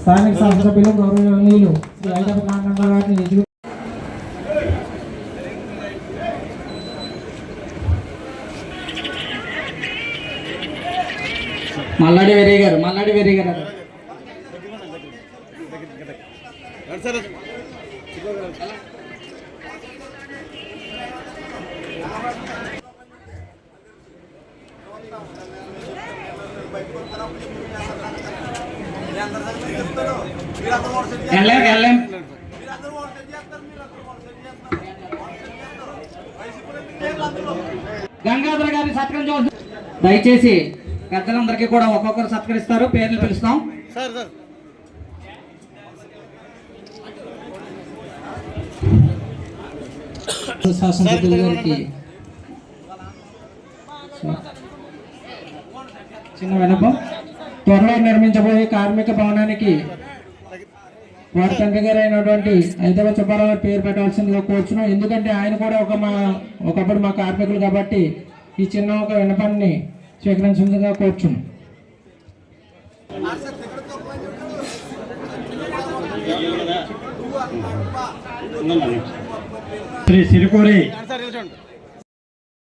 స్థానిక శాసనసభ్యులు గౌరవనీయులు శ్రీ ఐదవ నారాయణ గారిని ఎదురు మల్లాడి వెరీ గారు మల్లాడి వెరీ గారు గంగాధర గారిని సత్కరించవలసి దయచేసి పెద్దలందరికీ కూడా ఒక్కొక్కరు సత్కరిస్తారు పేర్లు పిలుస్తాం. శాసనసభ్యుల గారికి చిన్న వినపం. త్వరలో నిర్మించబోయే కార్మిక భవనానికి వారి తండ్రి గారు అయినటువంటి హైదరాబాద్ సుబ్బారావు పేరు పెట్టాల్సిందిగా కోరుచున్నాం. ఎందుకంటే ఆయన కూడా ఒక మా ఒకప్పుడు మా కార్మికులు కాబట్టి ఈ చిన్న ఒక వినపాన్ని స్వీకరించిందిగా కోరుచున్నాం. శ్రీ సిరికూరి